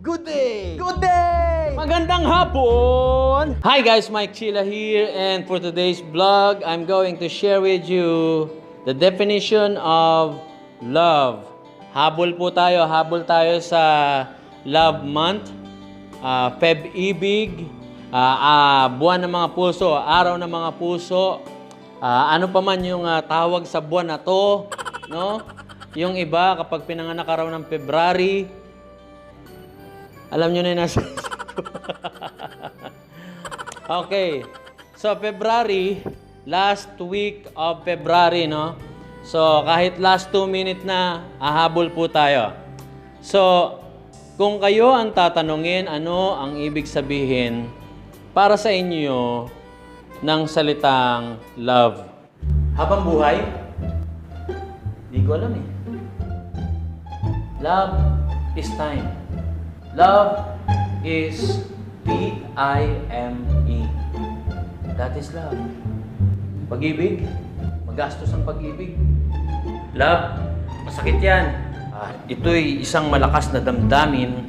Good day! Good day! Magandang hapon! Hi guys, Mike Chila here and for today's vlog, I'm going to share with you the definition of love. Habol po tayo, habol tayo sa Love Month, ah, Feb Ibig, ah, ah, buwan ng mga puso, araw ng mga puso, ah, ano pa man yung ah, tawag sa buwan na to, no? Yung iba, kapag pinanganak ka raw ng February, alam nyo na yung nasa Okay. So, February, last week of February, no? So, kahit last 2 minutes na, ahabol po tayo. So, kung kayo ang tatanungin ano ang ibig sabihin para sa inyo ng salitang love. Habang buhay? Di ko alam eh. Love is time. Love is P-I-M-E. That is love. Pag-ibig, magastos ang pag-ibig. Love, masakit yan. Ah, ito'y isang malakas na damdamin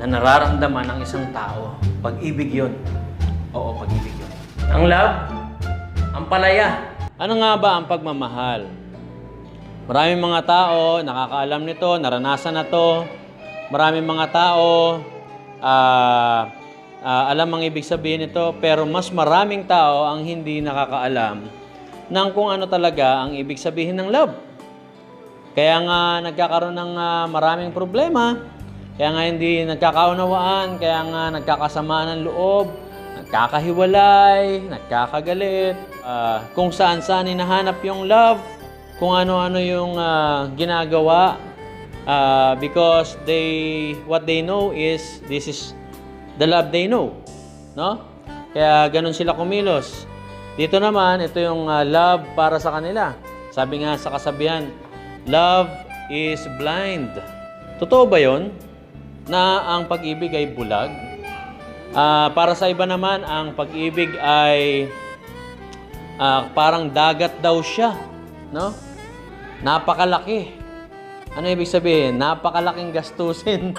na nararamdaman ng isang tao. Pag-ibig yun. Oo, pag-ibig yun. Ang love, ang palaya. Ano nga ba ang pagmamahal? Maraming mga tao nakakaalam nito, naranasan na to. Maraming mga tao ah, ah, alam ang ibig sabihin nito, pero mas maraming tao ang hindi nakakaalam ng kung ano talaga ang ibig sabihin ng love. Kaya nga nagkakaroon ng ah, maraming problema, kaya nga hindi nagkakaunawaan, kaya nga nagkakasamaan ng loob, nagkakahiwalay, nagkakagalit, ah, kung saan-saan hinahanap yung love, kung ano-ano yung ah, ginagawa ah, because they what they know is this is the love they know no? Kaya ganun sila kumilos. Dito naman ito yung ah, love para sa kanila. Sabi nga sa kasabihan love is blind. Totoo ba yon na ang pag-ibig ay bulag? Ah, para sa iba naman ang pag-ibig ay ah, parang dagat daw siya no? Napakalaki ano ibig sabihin? Napakalaking gastusin.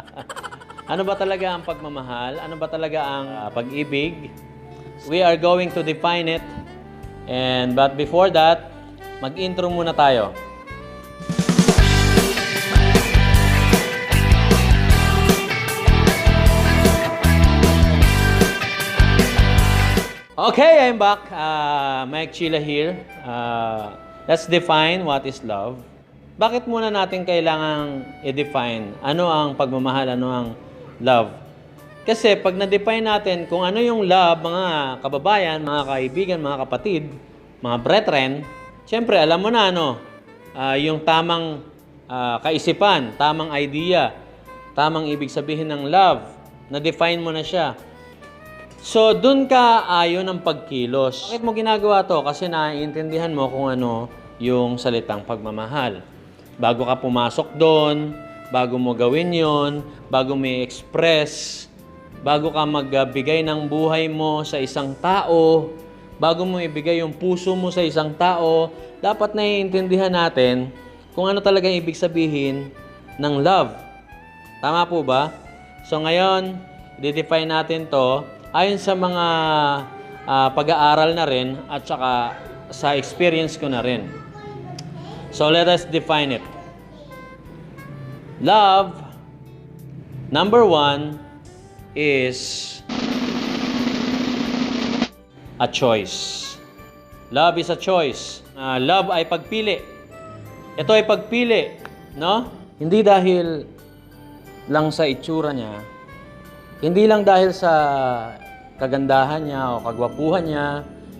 ano ba talaga ang pagmamahal? Ano ba talaga ang ah, pag-ibig? We are going to define it. And but before that, mag-intro muna tayo. Okay, I'm back. Uh, Mike Chila here. Uh, let's define what is love. Bakit muna natin kailangang i-define ano ang pagmamahal, ano ang love? Kasi pag na-define natin kung ano yung love, mga kababayan, mga kaibigan, mga kapatid, mga brethren, syempre alam mo na ano, ah, yung tamang ah, kaisipan, tamang idea, tamang ibig sabihin ng love, na-define mo na siya. So, dun ka ayon ng pagkilos. Bakit mo ginagawa to? Kasi naiintindihan mo kung ano yung salitang pagmamahal. Bago ka pumasok doon, bago mo gawin yon, bago mo i-express, bago ka magbigay ng buhay mo sa isang tao, bago mo ibigay yung puso mo sa isang tao, dapat naiintindihan natin kung ano talaga ibig sabihin ng love. Tama po ba? So ngayon, i-define natin to ayon sa mga ah, pag-aaral na rin at saka sa experience ko na rin. So let us define it. Love, number one, is a choice. Love is a choice. Ah, love ay pagpili. Ito ay pagpili, no? Hindi dahil lang sa itsura niya, hindi lang dahil sa kagandahan niya o kagwapuhan niya,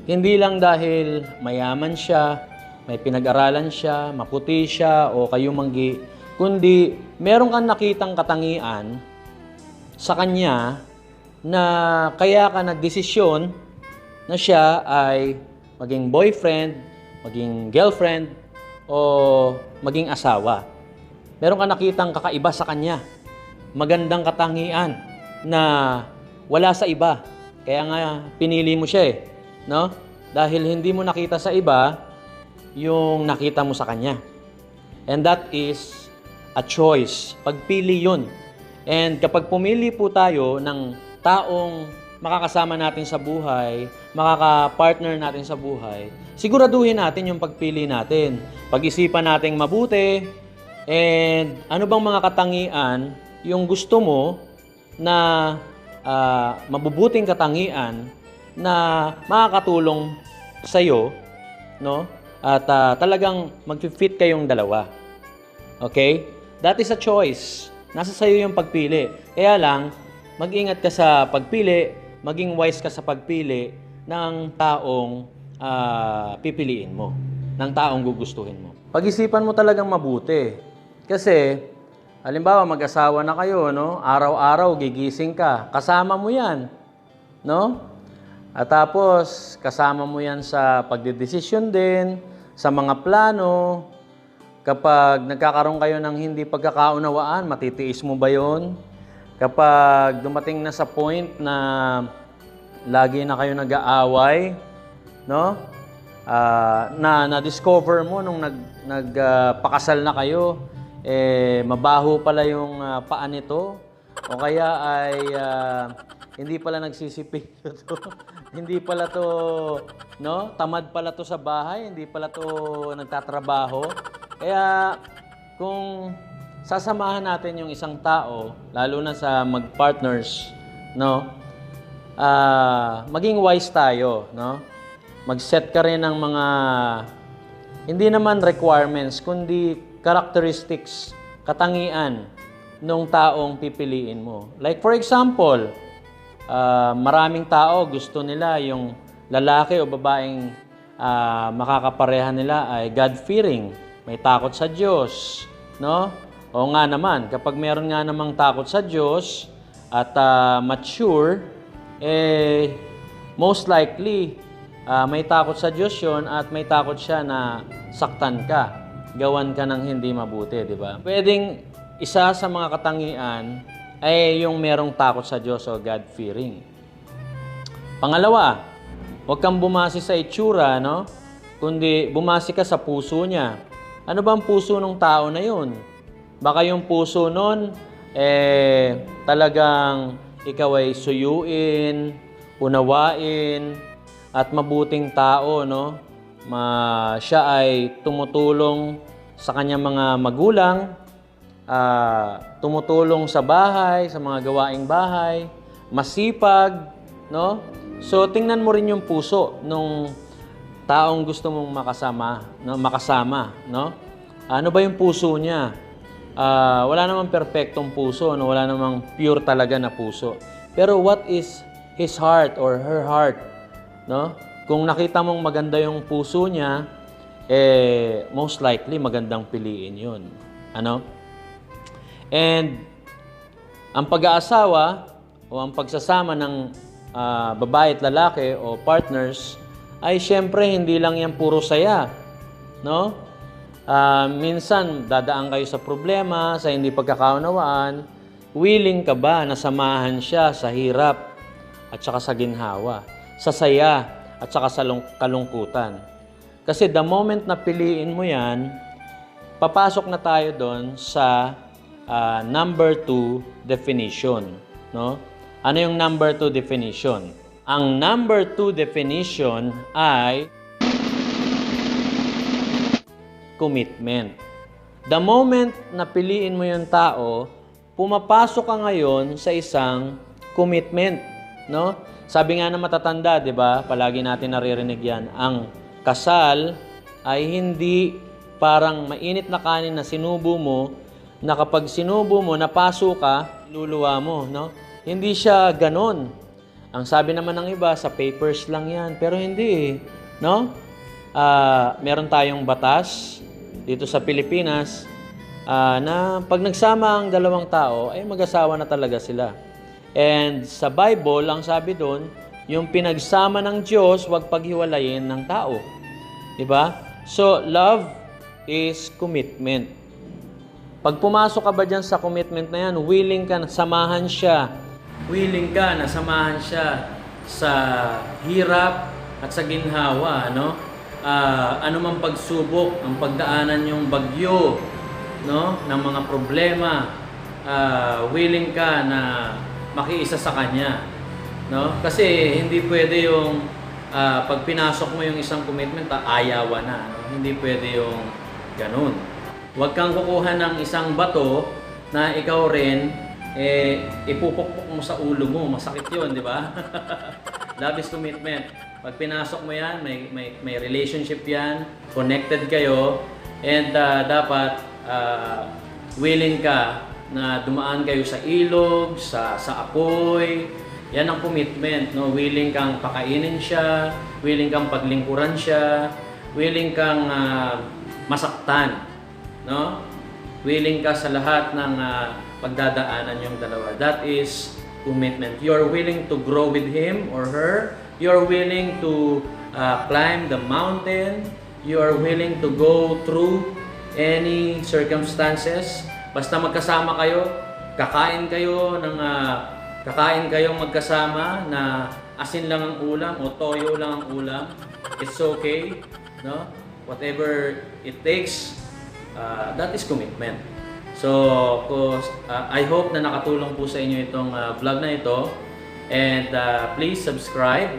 hindi lang dahil mayaman siya, may pinag-aralan siya, maputi siya, o kayo manggi, kundi meron kang nakitang katangian sa kanya na kaya ka nagdesisyon na siya ay maging boyfriend, maging girlfriend, o maging asawa. Meron ka nakitang kakaiba sa kanya. Magandang katangian na wala sa iba. Kaya nga pinili mo siya eh, no? Dahil hindi mo nakita sa iba yung nakita mo sa kanya. And that is a choice. Pagpili yun. And kapag pumili po tayo ng taong makakasama natin sa buhay, makaka-partner natin sa buhay, siguraduhin natin yung pagpili natin. Pag-isipan nating mabuti, and ano bang mga katangian yung gusto mo na ah, mabubuting katangian na makakatulong sa iyo, no? At ah, talagang mag-fit kayong dalawa. Okay? That is a choice. Nasa sayo yung pagpili. Kaya lang, mag-ingat ka sa pagpili, maging wise ka sa pagpili ng taong ah, pipiliin mo, ng taong gugustuhin mo. Pag-isipan mo talagang mabuti. Kasi, halimbawa, mag-asawa na kayo, no? Araw-araw, gigising ka. Kasama mo yan. No? At tapos, kasama mo yan sa pagdedesisyon din, sa mga plano. Kapag nagkakaroon kayo ng hindi pagkakaunawaan, matitiis mo ba yon? Kapag dumating na sa point na lagi na kayo nag-aaway, no? Ah, na na-discover mo nung nag nagpakasal na kayo, eh mabaho pala yung ah, paa nito o kaya ay ah, hindi pala nagsisipil to. hindi pala to, no? Tamad pala to sa bahay, hindi pala to nagtatrabaho. Kaya kung sasamahan natin yung isang tao, lalo na sa mag-partners, no? Ah, maging wise tayo, no? Mag-set ka rin ng mga hindi naman requirements, kundi characteristics, katangian nung taong pipiliin mo. Like for example, ah, maraming tao gusto nila yung lalaki o babaeng ah, makakapareha nila ay God-fearing, may takot sa Diyos, no? O nga naman, kapag meron nga namang takot sa Diyos at ah, mature, eh most likely ah, may takot sa Diyos yon at may takot siya na saktan ka, gawan ka ng hindi mabuti, di ba? Pwedeng isa sa mga katangian ay yung merong takot sa Diyos o God-fearing. Pangalawa, huwag kang bumasi sa itsura, no? Kundi bumasi ka sa puso niya. Ano ba ang puso ng tao na yun? Baka yung puso nun, eh, talagang ikaw ay suyuin, unawain, at mabuting tao, no? Ma, siya ay tumutulong sa kanyang mga magulang, ah, tumutulong sa bahay, sa mga gawaing bahay, masipag, no? So tingnan mo rin yung puso nung taong gusto mong makasama, no? makasama, no? Ano ba yung puso niya? Ah, wala namang perpektong puso, no? Wala namang pure talaga na puso. Pero what is his heart or her heart, no? Kung nakita mong maganda yung puso niya, eh most likely magandang piliin 'yun. Ano? And ang pag-aasawa o ang pagsasama ng ah, babae at lalaki o partners ay syempre hindi lang yan puro saya. No? Ah, minsan dadaan kayo sa problema, sa hindi pagkakaunawaan, willing ka ba na samahan siya sa hirap at saka sa ginhawa, sa saya at saka sa lung- kalungkutan. Kasi the moment na piliin mo yan, papasok na tayo doon sa ah, number two definition. No? Ano yung number two definition? Ang number two definition ay commitment. The moment na piliin mo yung tao, pumapasok ka ngayon sa isang commitment, no? Sabi nga na matatanda, 'di ba? Palagi natin naririnig 'yan. Ang kasal ay hindi parang mainit na kanin na sinubo mo na kapag sinubo mo, napaso ka, luluwa mo, no? Hindi siya ganon. Ang sabi naman ng iba, sa papers lang yan. Pero hindi no? ah, meron tayong batas dito sa Pilipinas ah, na pag nagsama ang dalawang tao, ay mag-asawa na talaga sila. And sa Bible, ang sabi doon, yung pinagsama ng Diyos, huwag paghiwalayin ng tao. Di ba? So, love is commitment. Pag pumasok ka ba dyan sa commitment na yan, willing ka na samahan siya. Willing ka na samahan siya sa hirap at sa ginhawa, no? Ah, ano mang pagsubok, ang pagdaanan yung bagyo, no? Ng mga problema, ah, willing ka na makiisa sa kanya, no? Kasi hindi pwede yung ah, pag pinasok mo yung isang commitment, ayawan na, no? Hindi pwede yung ganun. Huwag kang kukuha ng isang bato na ikaw rin eh ipupukpok mo sa ulo mo, masakit 'yon, di ba? Love is commitment. Pag pinasok mo 'yan, may may may relationship 'yan, connected kayo and ah, dapat ah, willing ka na dumaan kayo sa ilog, sa sa apoy. Yan ang commitment, no? Willing kang pakainin siya, willing kang paglingkuran siya, willing kang ah, masaktan, no? Willing ka sa lahat ng ah, pagdadaanan yung dalawa. That is commitment. You're willing to grow with him or her. You're willing to ah, climb the mountain. You're willing to go through any circumstances. Basta magkasama kayo, kakain kayo ng ah, kakain kayong magkasama na asin lang ang ulam o toyo lang ang ulam. It's okay, no? Whatever it takes, uh, that is commitment. So, uh, I hope na nakatulong po sa inyo itong uh, vlog na ito. And please subscribe,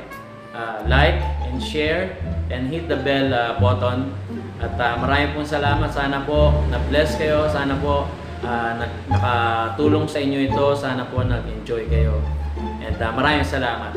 like, and share, and hit the bell button. At maraming pong salamat. Sana po na-bless kayo. Sana po uh, nakatulong sa inyo ito. Sana po nag-enjoy kayo. And uh, maraming salamat.